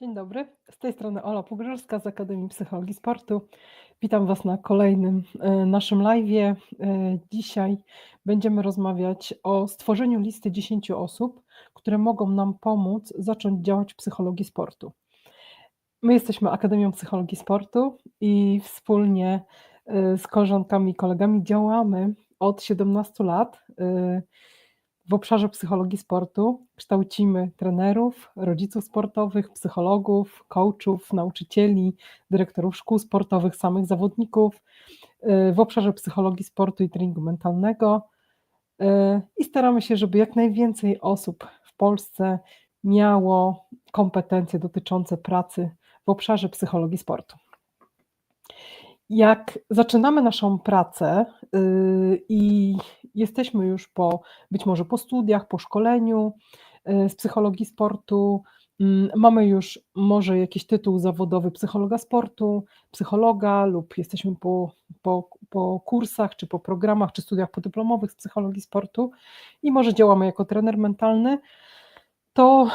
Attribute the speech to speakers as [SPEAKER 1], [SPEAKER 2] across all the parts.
[SPEAKER 1] Dzień dobry, z tej strony Ola Pogrzewska z Akademii Psychologii Sportu. Witam Was na kolejnym e, naszym live'ie. E, Dzisiaj będziemy rozmawiać o stworzeniu listy 10 osób, które mogą nam pomóc zacząć działać w psychologii sportu. My jesteśmy Akademią Psychologii Sportu i wspólnie e, z koleżankami i kolegami działamy od 17 lat w obszarze psychologii sportu. Kształcimy trenerów, rodziców sportowych, psychologów, coachów, nauczycieli, dyrektorów szkół sportowych, samych zawodników e, w obszarze psychologii sportu i treningu mentalnego. E, I staramy się, żeby jak najwięcej osób w Polsce miało kompetencje dotyczące pracy w obszarze psychologii sportu. Jak zaczynamy naszą pracę yy, i jesteśmy już po być może po studiach, po szkoleniu yy, z psychologii sportu, mm, mamy już może jakiś tytuł zawodowy psychologa sportu, psychologa, lub jesteśmy po, po, po kursach, czy po programach, czy studiach podyplomowych z psychologii sportu i może działamy jako trener mentalny, to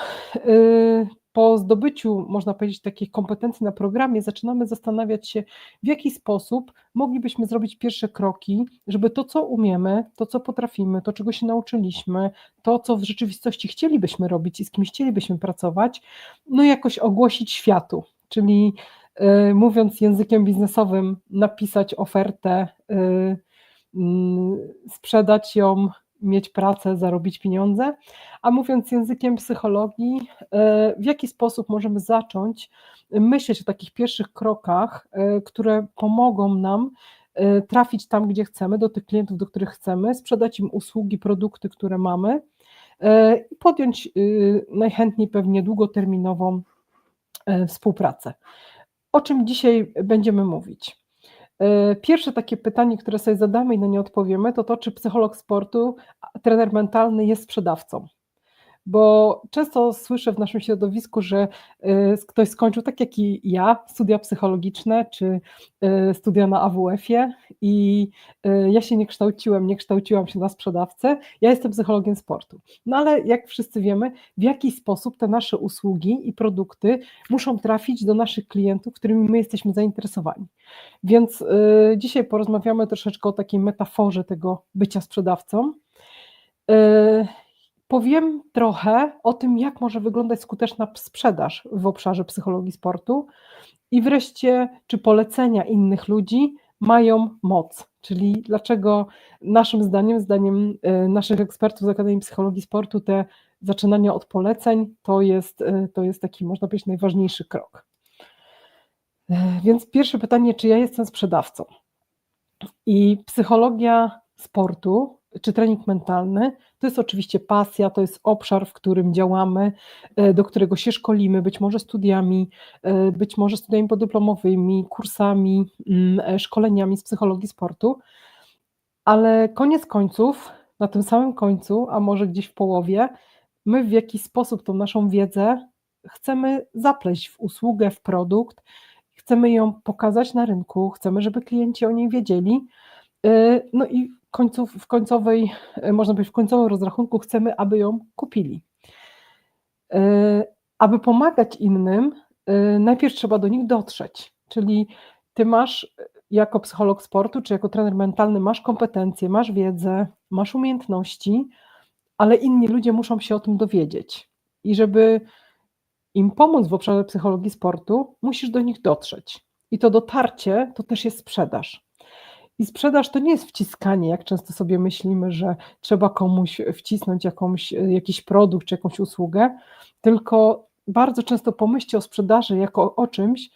[SPEAKER 1] po zdobyciu, można powiedzieć, takich kompetencji na programie, zaczynamy zastanawiać się, w jaki sposób moglibyśmy zrobić pierwsze kroki, żeby to, co umiemy, to, co potrafimy, to, czego się nauczyliśmy, to, co w rzeczywistości chcielibyśmy robić i z kimś chcielibyśmy pracować, no jakoś ogłosić światu. Czyli yy, mówiąc językiem biznesowym, napisać ofertę, yy, yy, sprzedać ją, mieć pracę, zarobić pieniądze. A mówiąc językiem psychologii, e, w jaki sposób możemy zacząć myśleć o takich pierwszich krokach, e, które pomogą nam e, trafić tam, gdzie chcemy, do tych klientów, do których chcemy, sprzedać im usługi, produkty, które mamy i podjąć najchętniej pewnie długoterminową współpracę. O czym dzisiaj będziemy mówić? E, pierwsze takie pytanie, które sobie zadamy i na nie odpowiemy, to to, czy psycholog sportu, trener mentalny jest sprzedawcą bo często słyszę w naszym środowisku, że y, ktoś skończył tak jak i ja, studia psychologiczne czy y, studia na AWF-ie i y, ja się nie kształciłem, nie kształciłam się na sprzedawcę, ja jestem psychologiem sportu. No ale jak wszyscy wiemy, w jaki sposób te nasze usługi i produkty muszą trafić do naszych klientów, którymi my jesteśmy zainteresowani. Więc dzisiaj porozmawiamy troszeczkę o takiej metaforze tego bycia sprzedawcą. Powiem trochę o tym, jak może wyglądać skuteczna sprzedaż w obszarze psychologii sportu i wreszcie, czy polecenia innych ludzi mają moc, czyli dlaczego naszym zdaniem, zdaniem e, naszych ekspertów z Akademii Psychologii Sportu, te zaczynania od poleceń to jest, e, to jest taki, można powiedzieć, najważniejszy krok. E, więc pierwsze pytanie, czy ja jestem sprzedawcą? I psychologia sportu czy trening mentalny, to jest oczywiście pasja, to jest obszar, w którym działamy, e, do którego się szkolimy, być może studiami, e, być może studiami podyplomowymi, kursami, mm, e, szkoleniami z psychologii sportu, ale koniec końców, na tym samym końcu, a może gdzieś w połowie, my w jakiś sposób tą naszą wiedzę chcemy zapleść w usługę, w produkt, chcemy ją pokazać na rynku, chcemy, żeby klienci o niej wiedzieli. No i końców, w końcowej, e, można powiedzieć, w końcowym rozrachunku chcemy, aby ją kupili. E, aby pomagać innym, e, najpierw trzeba do nich dotrzeć. Czyli ty masz jako psycholog sportu, czy jako trener mentalny, masz kompetencje, masz wiedzę, masz umiejętności, ale inni ludzie muszą się o tym dowiedzieć. I żeby im pomóc w obszarze psychologii sportu, musisz do nich dotrzeć. I to dotarcie to też jest sprzedaż. I sprzedaż to nie jest wciskanie, jak często sobie myślimy, że trzeba komuś wcisnąć jakąś, jakiś produkt czy jakąś usługę, tylko bardzo często pomyślcie o sprzedaży jako o czymś,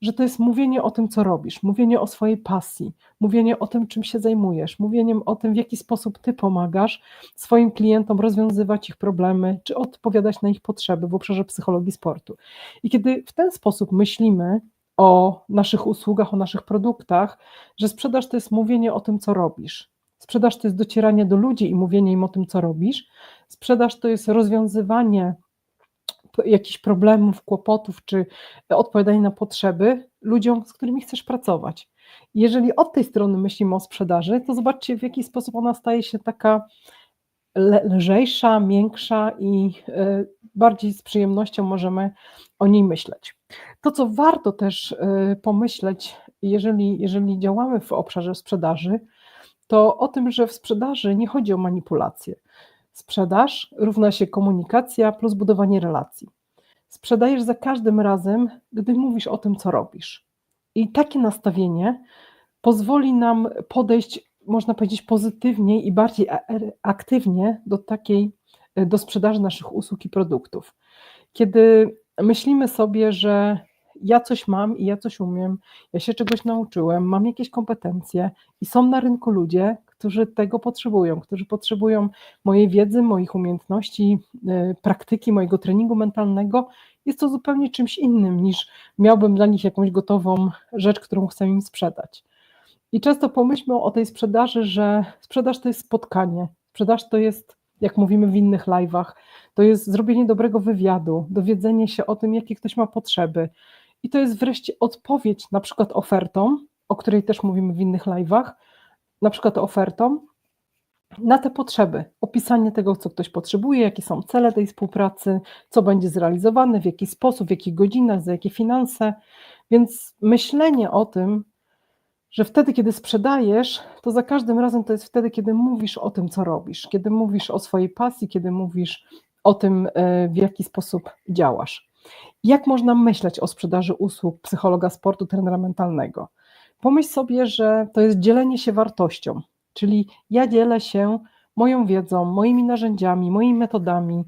[SPEAKER 1] że to jest mówienie o tym, co robisz, mówienie o swojej pasji, mówienie o tym, czym się zajmujesz, mówieniem o tym, w jaki sposób ty pomagasz swoim klientom rozwiązywać ich problemy, czy odpowiadać na ich potrzeby w obszarze psychologii sportu. I kiedy w ten sposób myślimy, o naszych usługach, o naszych produktach, że sprzedaż to jest mówienie o tym, co robisz. Sprzedaż to jest docieranie do ludzi i mówienie im o tym, co robisz. Sprzedaż to jest rozwiązywanie jakichś problemów, kłopotów, czy odpowiadanie na potrzeby ludziom, z którymi chcesz pracować. Jeżeli od tej strony myślimy o sprzedaży, to zobaczcie, w jaki sposób ona staje się taka lżejsza, miększa i e, bardziej z przyjemnością możemy o niej myśleć. To, co warto też e, pomyśleć, jeżeli, jeżeli działamy w obszarze sprzedaży, to o tym, że w sprzedaży nie chodzi o manipulację. Sprzedaż równa się komunikacja plus budowanie relacji. Sprzedajesz za każdym razem, gdy mówisz o tym, co robisz. I takie nastawienie pozwoli nam podejść, można powiedzieć, pozytywniej i bardziej aktywnie do takiej, do sprzedaży naszych usług i produktów. Kiedy myślimy sobie, że ja coś mam i ja coś umiem, ja się czegoś nauczyłem, mam jakieś kompetencje i są na rynku ludzie, którzy tego potrzebują, którzy potrzebują mojej wiedzy, moich umiejętności, y, praktyki, mojego treningu mentalnego, jest to zupełnie czymś innym niż miałbym dla nich jakąś gotową rzecz, którą chcę im sprzedać. I często pomyślmy o tej sprzedaży, że sprzedaż to jest spotkanie, sprzedaż to jest, jak mówimy w innych live'ach, to jest zrobienie dobrego wywiadu, dowiedzenie się o tym, jakie ktoś ma potrzeby. I to jest wreszcie odpowiedź na przykład ofertą, o której też mówimy w innych live'ach, na przykład ofertą, na te potrzeby, opisanie tego, co ktoś potrzebuje, jakie są cele tej współpracy, co będzie zrealizowane, w jaki sposób, w jakich godzinach, za jakie finanse. Więc myślenie o tym, że wtedy, kiedy sprzedajesz, to za każdym razem to jest wtedy, kiedy mówisz o tym, co robisz, kiedy mówisz o swojej pasji, kiedy mówisz o tym, e, w jaki sposób działasz. Jak można myśleć o sprzedaży usług psychologa sportu, trenera mentalnego? Pomyśl sobie, że to jest dzielenie się wartością, czyli ja dzielę się moją wiedzą, moimi narzędziami, moimi metodami,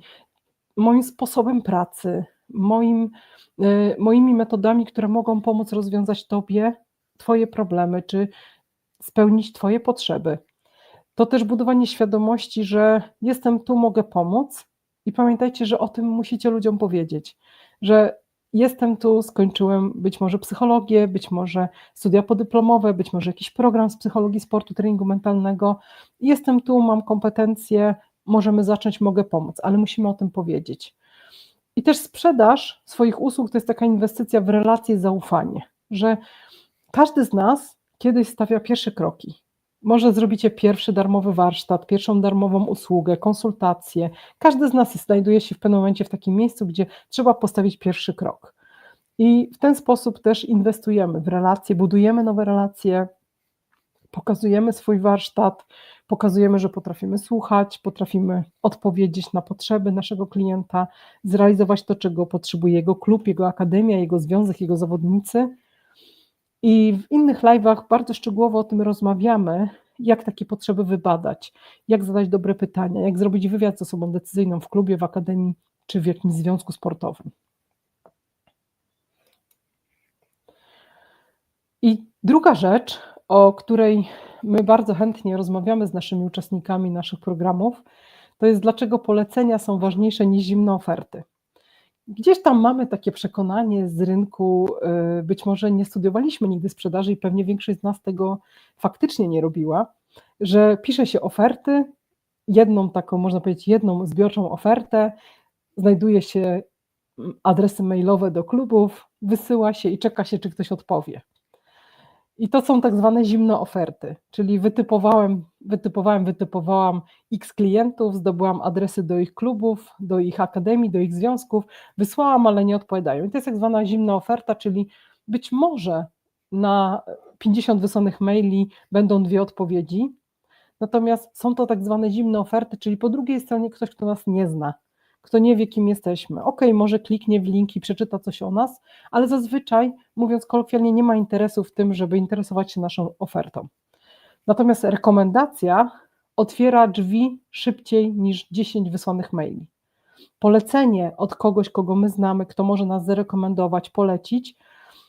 [SPEAKER 1] moim sposobem pracy, moim, e, moimi metodami, które mogą pomóc rozwiązać Tobie Twoje problemy, czy spełnić Twoje potrzeby. To też budowanie świadomości, że jestem tu, mogę pomóc. I pamiętajcie, że o tym musicie ludziom powiedzieć, że jestem tu, skończyłem być może psychologię, być może studia podyplomowe, być może jakiś program z psychologii sportu, treningu mentalnego. Jestem tu, mam kompetencje, możemy zacząć, mogę pomóc, ale musimy o tym powiedzieć. I też sprzedaż swoich usług to jest taka inwestycja w relacje, zaufanie, że każdy z nas kiedyś stawia pierwsze kroki. Może zrobicie pierwszy darmowy warsztat, pierwszą darmową usługę, konsultację. Każdy z nas znajduje się w pewnym momencie w takim miejscu, gdzie trzeba postawić pierwszy krok. I w ten sposób też inwestujemy w relacje, budujemy nowe relacje, pokazujemy swój warsztat, pokazujemy, że potrafimy słuchać, potrafimy odpowiedzieć na potrzeby naszego klienta, zrealizować to, czego potrzebuje jego klub, jego akademia, jego związek, jego zawodnicy i w innych live'ach bardzo szczegółowo o tym rozmawiamy, jak takie potrzeby wybadać, jak zadać dobre pytania, jak zrobić wywiad z osobą decyzyjną w klubie, w akademii czy w jakimś związku sportowym. I druga rzecz, o której my bardzo chętnie rozmawiamy z naszymi uczestnikami naszych programów, to jest dlaczego polecenia są ważniejsze niż zimne oferty. Gdzieś tam mamy takie przekonanie z rynku, y, być może nie studiowaliśmy nigdy sprzedaży i pewnie większość z nas tego faktycznie nie robiła, że pisze się oferty, jedną taką, można powiedzieć, jedną zbiorczą ofertę, znajduje się mm, adresy mailowe do klubów, wysyła się i czeka się, czy ktoś odpowie. I to są tak zwane zimne oferty, czyli wytypowałem, wytypowałem, wytypowałam x klientów, zdobyłam adresy do ich klubów, do ich akademii, do ich związków, wysłałam, ale nie odpowiadają. I to jest tak zwana zimna oferta, czyli być może na 50 wysłanych maili będą dwie odpowiedzi, natomiast są to tak zwane zimne oferty, czyli po drugiej stronie ktoś, kto nas nie zna, kto nie wie, kim jesteśmy. Ok, może kliknie w link i przeczyta coś o nas, ale zazwyczaj, mówiąc kolokwialnie, nie ma interesu w tym, żeby interesować się naszą ofertą. Natomiast rekomendacja otwiera drzwi szybciej niż 10 wysłanych maili. Polecenie od kogoś, kogo my znamy, kto może nas zarekomendować, polecić,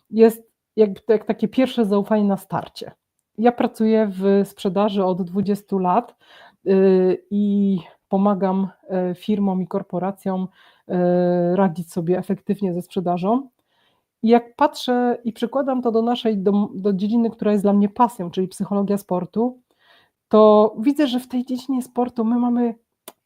[SPEAKER 1] jest jak, jak takie pierwsze zaufanie na starcie. Ja pracuję w sprzedaży od 20 lat yy, i pomagam e, firmom i korporacjom e, radzić sobie efektywnie ze sprzedażą. Jak patrzę i przykładam to do naszej, do, do dziedziny, która jest dla mnie pasją, czyli psychologia sportu, to widzę, że w tej dziedzinie sportu my mamy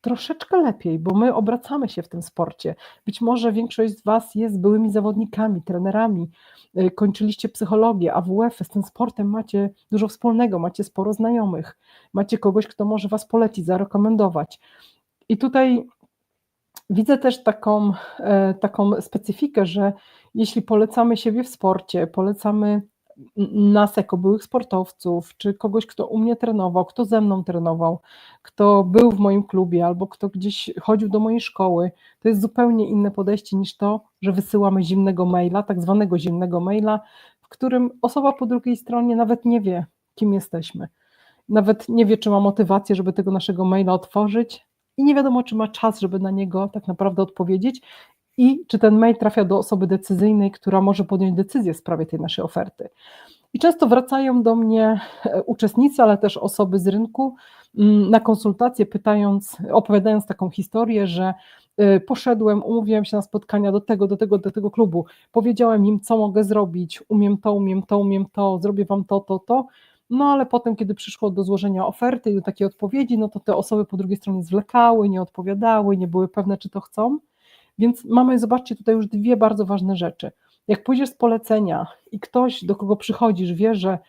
[SPEAKER 1] troszeczkę lepiej, bo my obracamy się w tym sporcie. Być może większość z Was jest byłymi zawodnikami, trenerami, y, kończyliście psychologię, AWF, z tym sportem macie dużo wspólnego, macie sporo znajomych, macie kogoś, kto może Was polecić, zarekomendować. I tutaj widzę też taką, e, taką specyfikę, że jeśli polecamy siebie w sporcie, polecamy nas jako byłych sportowców, czy kogoś, kto u mnie trenował, kto ze mną trenował, kto był w moim klubie albo kto gdzieś chodził do mojej szkoły, to jest zupełnie inne podejście niż to, że wysyłamy zimnego maila, tak zwanego zimnego maila, w którym osoba po drugiej stronie nawet nie wie, kim jesteśmy. Nawet nie wie, czy ma motywację, żeby tego naszego maila otworzyć, i nie wiadomo, czy ma czas, żeby na niego tak naprawdę odpowiedzieć, i czy ten mail trafia do osoby decyzyjnej, która może podjąć decyzję w sprawie tej naszej oferty. I często wracają do mnie e, uczestnicy, ale też osoby z rynku mm, na konsultacje, pytając, opowiadając taką historię, że e, poszedłem, umówiłem się na spotkania do tego, do tego, do tego klubu, powiedziałem im, co mogę zrobić, umiem to, umiem to, umiem to, zrobię wam to, to, to. No ale potem, kiedy przyszło do złożenia oferty i do takiej odpowiedzi, no to te osoby po drugiej stronie zwlekały, nie odpowiadały, nie były pewne, czy to chcą. Więc mamy, zobaczcie, tutaj już dwie bardzo ważne rzeczy. Jak pójdziesz z polecenia i ktoś, do kogo przychodzisz, wie, że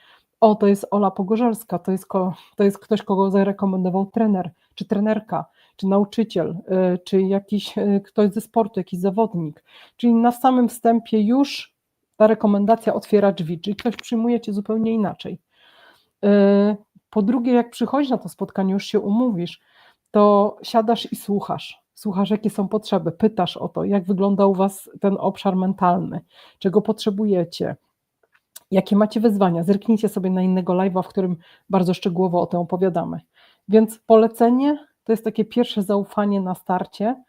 [SPEAKER 1] o, to jest Ola Pogorzelska, to jest, to jest ktoś, kogo zarekomendował trener, czy trenerka, czy nauczyciel, y, czy jakiś y, ktoś ze sportu, jakiś zawodnik. Czyli na samym wstępie już ta rekomendacja otwiera drzwi, czyli ktoś przyjmuje cię zupełnie inaczej. Y, po drugie, jak przychodzisz na to spotkanie, już się umówisz, to siadasz i słuchasz słuchasz, jakie są potrzeby, pytasz o to, jak wygląda u Was ten obszar mentalny, czego potrzebujecie, jakie macie wyzwania. Zerknijcie sobie na innego live'a, w którym bardzo szczegółowo o tym opowiadamy. Więc polecenie to jest takie pierwsze zaufanie na starcie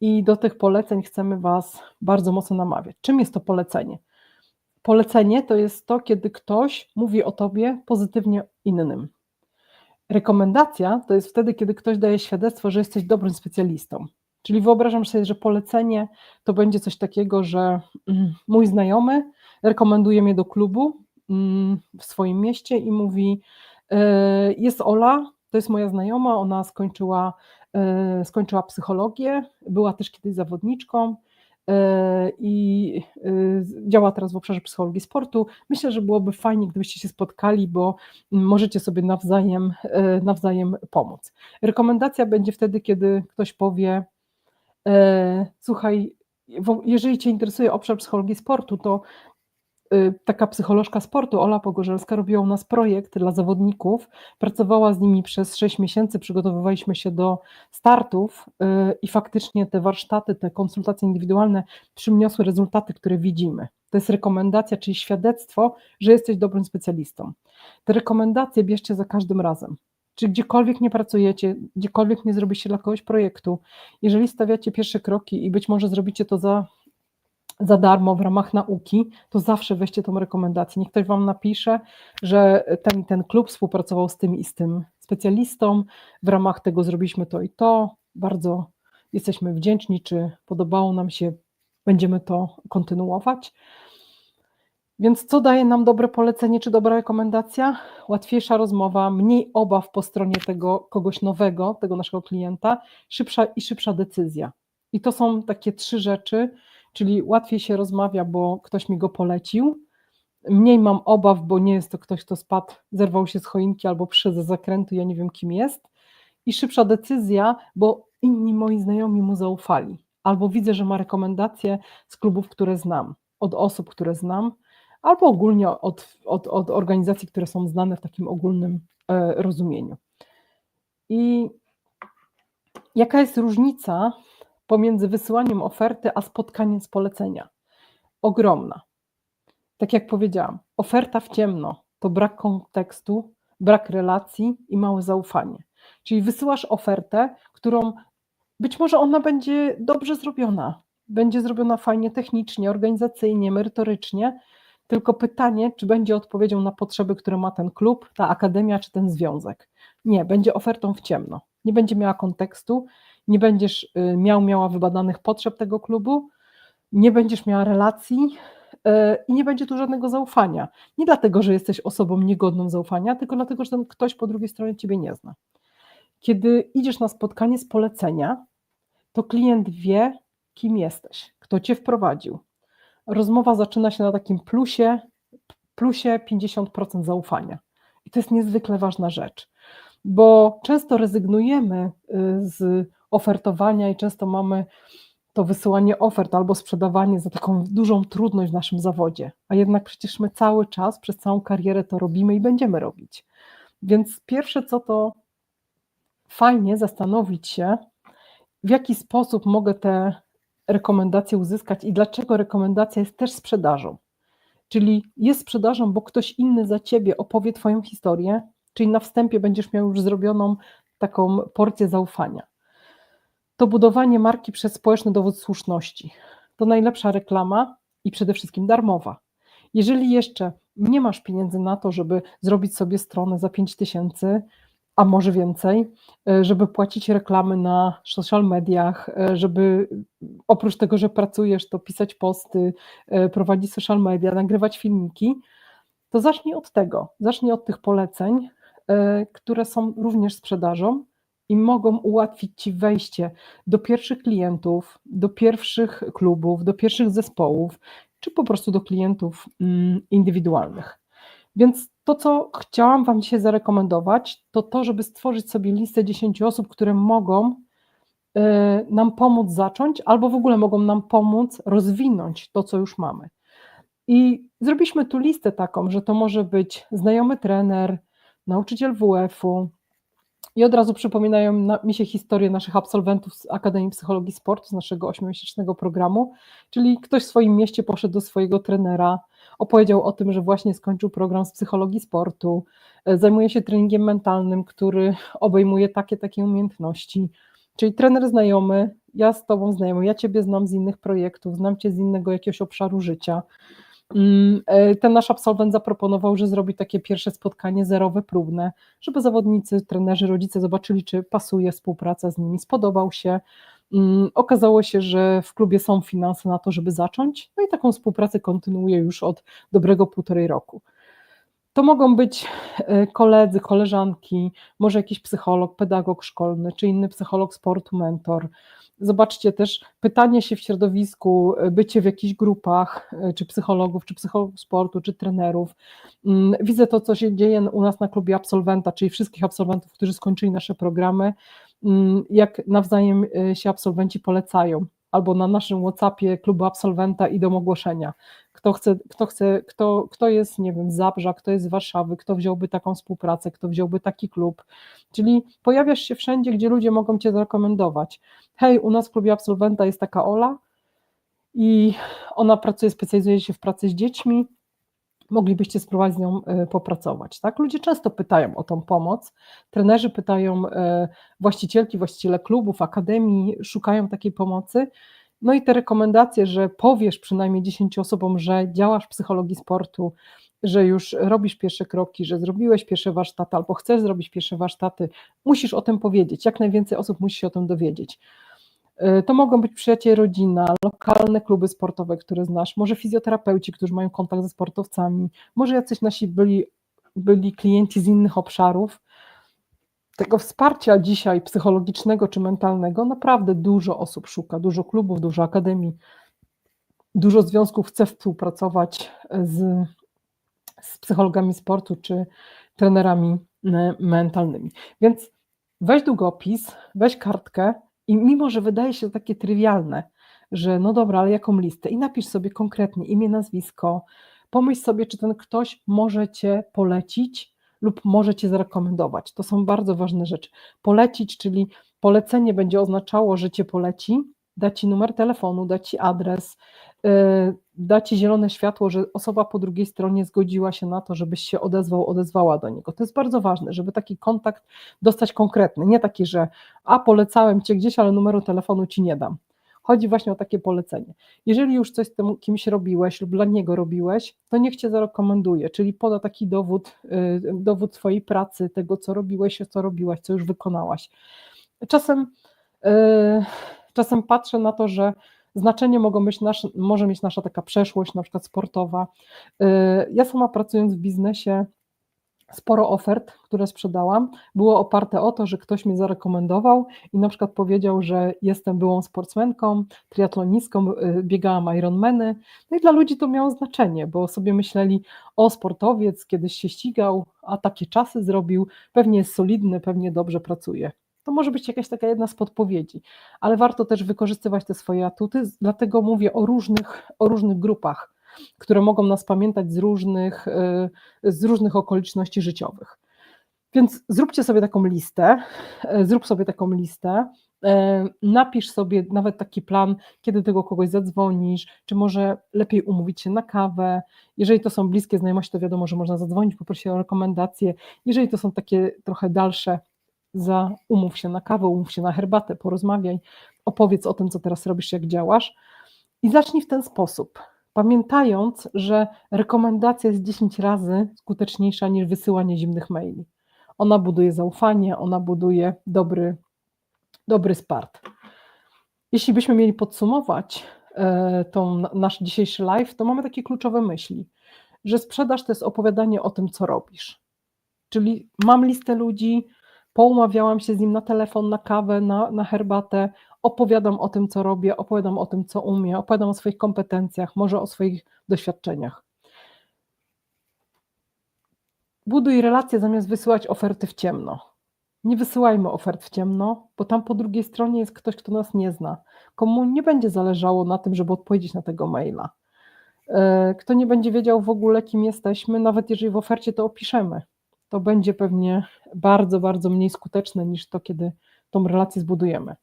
[SPEAKER 1] i do tych poleceń chcemy Was bardzo mocno namawiać. Czym jest to polecenie? Polecenie to jest to, kiedy ktoś mówi o Tobie pozytywnie innym. Rekomendacja to jest wtedy, kiedy ktoś daje świadectwo, że jesteś dobrym specjalistą. Czyli wyobrażam sobie, że polecenie to będzie coś takiego, że mm, mój znajomy rekomenduje mnie do klubu mm, w swoim mieście i mówi: e, Jest Ola, to jest moja znajoma, ona skończyła, e, skończyła psychologię, była też kiedyś zawodniczką i e, działa teraz w obszarze psychologii sportu. Myślę, że byłoby fajnie, gdybyście się spotkali, bo możecie sobie nawzajem, e, nawzajem pomóc. Rekomendacja będzie wtedy, kiedy ktoś powie: Słuchaj, jeżeli Cię interesuje obszar psychologii sportu, to taka psycholożka sportu, Ola Pogorzelska, robiła u nas projekt dla zawodników. Pracowała z nimi przez 6 miesięcy, przygotowywaliśmy się do startów y, i faktycznie te warsztaty, te konsultacje indywidualne przyniosły rezultaty, które widzimy. To jest rekomendacja, czyli świadectwo, że jesteś dobrym specjalistą. Te rekomendacje bierzcie za każdym razem. Czy gdziekolwiek nie pracujecie, gdziekolwiek nie zrobicie dla kogoś projektu, jeżeli stawiacie pierwsze kroki i być może zrobicie to za za darmo w ramach nauki, to zawsze weźcie tą rekomendację. Niech ktoś Wam napisze, że ten ten klub współpracował z tym i z tym specjalistą, w ramach tego zrobiliśmy to i to, bardzo jesteśmy wdzięczni, czy podobało nam się, będziemy to kontynuować. Więc co daje nam dobre polecenie czy dobra rekomendacja? Łatwiejsza rozmowa, mniej obaw po stronie tego kogoś nowego, tego naszego klienta, szybsza i szybsza decyzja. I to są takie trzy rzeczy, czyli łatwiej się rozmawia, bo ktoś mi go polecił. Mniej mam obaw, bo nie jest to ktoś, kto spadł, zerwał się z choinki albo przyszedł ze zakrętu, ja nie wiem kim jest. I szybsza decyzja, bo inni moi znajomi mu zaufali. Albo widzę, że ma rekomendacje z klubów, które znam, od osób, które znam, albo ogólnie od, od, od organizacji, które są znane w takim ogólnym e, rozumieniu. I jaka jest różnica pomiędzy wysyłaniem oferty a spotkaniem z polecenia. Ogromna. Tak jak powiedziałam, oferta w ciemno to brak kontekstu, brak relacji i małe zaufanie. Czyli wysyłasz ofertę, którą być może ona będzie dobrze zrobiona, będzie zrobiona fajnie technicznie, organizacyjnie, merytorycznie, tylko pytanie, czy będzie odpowiedzią na potrzeby, które ma ten klub, ta akademia czy ten związek. Nie, będzie ofertą w ciemno. Nie będzie miała kontekstu, nie będziesz y, miał, miała wybadanych potrzeb tego klubu, nie będziesz miała relacji y, i nie będzie tu żadnego zaufania. Nie dlatego, że jesteś osobą niegodną zaufania, tylko dlatego, że ten ktoś po drugiej stronie ciebie nie zna. Kiedy idziesz na spotkanie z polecenia, to klient wie, kim jesteś, kto cię wprowadził. Rozmowa zaczyna się na takim plusie, plusie 50% zaufania. I to jest niezwykle ważna rzecz, bo często rezygnujemy y, z ofertowania i często mamy to wysyłanie ofert albo sprzedawanie za taką dużą trudność w naszym zawodzie, a jednak przecież my cały czas, przez całą karierę to robimy i będziemy robić. Więc pierwsze co to fajnie zastanowić się, w jaki sposób mogę te rekomendacje uzyskać i dlaczego rekomendacja jest też sprzedażą. Czyli jest sprzedażą, bo ktoś inny za ciebie opowie Twoją historię, czyli na wstępie będziesz miał już zrobioną taką porcję zaufania. To budowanie marki przez społeczny dowód słuszności. To najlepsza reklama i przede wszystkim darmowa. Jeżeli jeszcze nie masz pieniędzy na to, żeby zrobić sobie stronę za 5 tysięcy, a może więcej, e, żeby płacić reklamy na social mediach, e, żeby oprócz tego, że pracujesz, to pisać posty, e, prowadzić social media, nagrywać filmiki, to zacznij od tego, zacznij od tych poleceń, które są również sprzedażą i mogą ułatwić Ci wejście do pierwszych klientów, do pierwszych klubów, do pierwszych zespołów, czy po prostu do klientów mm, indywidualnych. Więc to, co chciałam Wam dzisiaj zarekomendować, to to, żeby stworzyć sobie listę 10 osób, które mogą y, nam pomóc zacząć, albo w ogóle mogą nam pomóc rozwinąć to, co już mamy. I zrobiliśmy tu listę taką, że to może być znajomy trener, nauczyciel WF-u, i od razu przypominają mi się historie naszych absolwentów z Akademii Psychologii Sportu, z naszego ośmiomiesięcznego programu, czyli ktoś w swoim mieście poszedł do swojego trenera, opowiedział o tym, że właśnie skończył program z psychologii sportu, e, zajmuje się treningiem mentalnym, który obejmuje takie, takie umiejętności. Czyli trener znajomy, ja z tobą znajomy, ja ciebie znam z innych projektów, znam cię z innego jakiegoś obszaru życia. Mm, e, ten nasz absolwent zaproponował, że zrobi takie pierwsze spotkanie zerowe, próbne, żeby zawodnicy, trenerzy, rodzice zobaczyli, czy pasuje współpraca z nimi, spodobał się. Mm, okazało się, że w klubie są finanse na to, żeby zacząć, no i taką współpracę kontynuuje już od dobrego półtorej roku. To mogą być e, koledzy, koleżanki, może jakiś psycholog, pedagog szkolny, czy inny psycholog sportu, mentor. Zobaczcie też pytanie się w środowisku, e, bycie w jakichś grupach, e, czy psychologów, czy psychologów sportu, czy trenerów. Mm, widzę to, co się dzieje u nas na klubie absolwenta, czyli wszystkich absolwentów, którzy skończyli nasze programy, mm, jak nawzajem się absolwenci polecają albo na naszym WhatsAppie klubu absolwenta idą ogłoszenia. Kto chce, kto chce, kto, kto jest, nie wiem, z Zabrza, kto jest z Warszawy, kto wziąłby taką współpracę, kto wziąłby taki klub. Czyli pojawiasz się wszędzie, gdzie ludzie mogą cię zarekomendować. Hej, u nas w klubie absolwenta jest taka Ola i ona pracuje, specjalizuje się w pracy z dziećmi moglibyście spróbować z nią e, popracować. Tak? Ludzie często pytają o tą pomoc, trenerzy pytają, e, właścicielki, właściciele klubów, akademii szukają takiej pomocy. No i te rekomendacje, że powiesz przynajmniej 10 osobom, że działasz w psychologii sportu, że już robisz pierwsze kroki, że zrobiłeś pierwsze warsztaty albo chcesz zrobić pierwsze warsztaty, musisz o tym powiedzieć. Jak najwięcej osób musi się o tym dowiedzieć. E, to mogą być przyjaciele, rodzina, lokalne kluby sportowe, które znasz, może fizjoterapeuci, którzy mają kontakt ze sportowcami, może jacyś nasi byli, byli klienci z innych obszarów. Tego wsparcia dzisiaj psychologicznego czy mentalnego naprawdę dużo osób szuka, dużo klubów, dużo akademii, dużo związków chce współpracować z, z psychologami sportu czy trenerami e, mentalnymi. Więc weź długopis, weź kartkę, i mimo, że wydaje się to takie trywialne, że no dobra, ale jaką listę? I napisz sobie konkretnie imię, nazwisko, pomyśl sobie, czy ten ktoś może cię polecić lub może cię zarekomendować. To są bardzo ważne rzeczy. Polecić, czyli polecenie będzie oznaczało, że cię poleci, da ci numer telefonu, da ci adres, yy, da ci zielone światło, że osoba po drugiej stronie zgodziła się na to, żebyś się odezwał, odezwała do niego. To jest bardzo ważne, żeby taki kontakt dostać konkretny, nie taki, że a polecałem cię gdzieś, ale numeru telefonu ci nie dam. Chodzi właśnie o takie polecenie. Jeżeli już coś z tym kimś robiłeś lub dla niego robiłeś, to niech cię zarekomenduje, czyli poda taki dowód, yy, dowód twojej pracy, tego co robiłeś, co robiłaś, co już wykonałaś. Czasem yy, czasem patrzę na to, że znaczenie mogą być nasz, może mieć nasza taka przeszłość, na przykład sportowa. Y, ja sama pracując w biznesie, sporo ofert, które sprzedałam, było oparte o to, że ktoś mnie zarekomendował i na przykład powiedział, że jestem byłą sportsmenką, triatlonistką, y, biegałam Ironmany. No i dla ludzi to miało znaczenie, bo sobie myśleli, o sportowiec kiedyś się ścigał, a takie czasy zrobił, pewnie jest solidny, pewnie dobrze pracuje. To może być jakaś taka jedna z podpowiedzi, ale warto też wykorzystywać te swoje atuty, dlatego mówię o różnych, o różnych grupach które mogą nas pamiętać z różnych, y, z różnych okoliczności życiowych. Więc zróbcie sobie taką listę, y, zrób sobie taką listę, y, napisz sobie nawet taki plan, kiedy tego kogoś zadzwonisz, czy może lepiej umówić się na kawę. Jeżeli to są bliskie znajomości, to wiadomo, że można zadzwonić, poprosić o rekomendacje. Jeżeli to są takie trochę dalsze, za umów się na kawę, umów się na herbatę, porozmawiaj, opowiedz o tym, co teraz robisz, jak działasz i zacznij w ten sposób pamiętając, że rekomendacja jest 10 razy skuteczniejsza niż wysyłanie zimnych maili. Ona buduje zaufanie, ona buduje dobry, dobry start. Jeśli byśmy mieli podsumować e, tą nasz dzisiejszy live, to mamy takie kluczowe myśli, że sprzedaż to jest opowiadanie o tym, co robisz. Czyli mam listę ludzi, poumawiałam się z nim na telefon, na kawę, na, na herbatę, opowiadam o tym, co robię, opowiadam o tym, co umiem, opowiadam o swoich kompetencjach, może o swoich doświadczeniach. Buduj relacje zamiast wysyłać oferty w ciemno. Nie wysyłajmy ofert w ciemno, bo tam po drugiej stronie jest ktoś, kto nas nie zna, komu nie będzie zależało na tym, żeby odpowiedzieć na tego maila. E, kto nie będzie wiedział w ogóle, kim jesteśmy, nawet jeżeli w ofercie to opiszemy, to będzie pewnie bardzo, bardzo mniej skuteczne niż to, kiedy tą relację zbudujemy.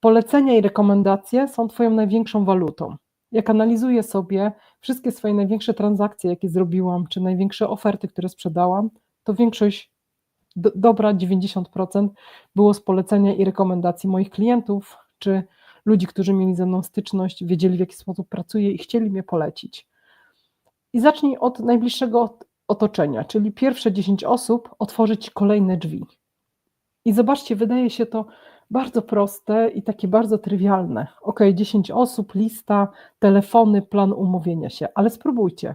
[SPEAKER 1] Polecenia i rekomendacje są Twoją największą walutą. Jak analizuję sobie wszystkie swoje największe transakcje, jakie zrobiłam, czy największe oferty, które sprzedałam, to większość, do, dobra 90% było z polecenia i rekomendacji moich klientów, czy ludzi, którzy mieli ze mną styczność, wiedzieli w jaki sposób pracuję i chcieli mnie polecić. I zacznij od najbliższego otoczenia, czyli pierwsze 10 osób otworzyć kolejne drzwi. I zobaczcie, wydaje się to bardzo proste i takie bardzo trywialne. Ok, 10 osób, lista, telefony, plan umówienia się, ale spróbujcie.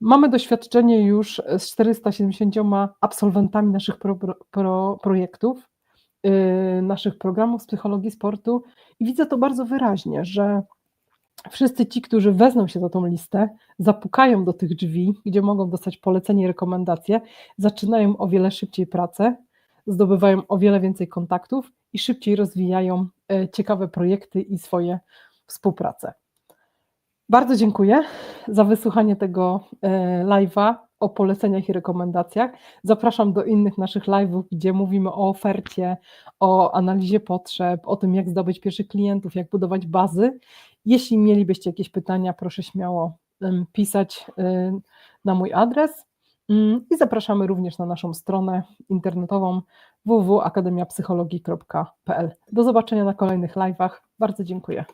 [SPEAKER 1] Mamy doświadczenie już z 470 absolwentami naszych pro, pro, projektów, yy, naszych programów z psychologii sportu i widzę to bardzo wyraźnie, że wszyscy ci, którzy wezmą się za tą listę, zapukają do tych drzwi, gdzie mogą dostać polecenie i rekomendacje, zaczynają o wiele szybciej pracę, zdobywają o wiele więcej kontaktów i szybciej rozwijają e, ciekawe projekty i swoje współpracę. Bardzo dziękuję za wysłuchanie tego e, live'a o poleceniach i rekomendacjach. Zapraszam do innych naszych live'ów, gdzie mówimy o ofercie, o analizie potrzeb, o tym, jak zdobyć pierwszych klientów, jak budować bazy. Jeśli mielibyście jakieś pytania, proszę śmiało pisać e, na mój adres. Mm, I zapraszamy również na naszą stronę internetową www.akademiapsychologii.pl. Do zobaczenia na kolejnych live'ach. Bardzo dziękuję.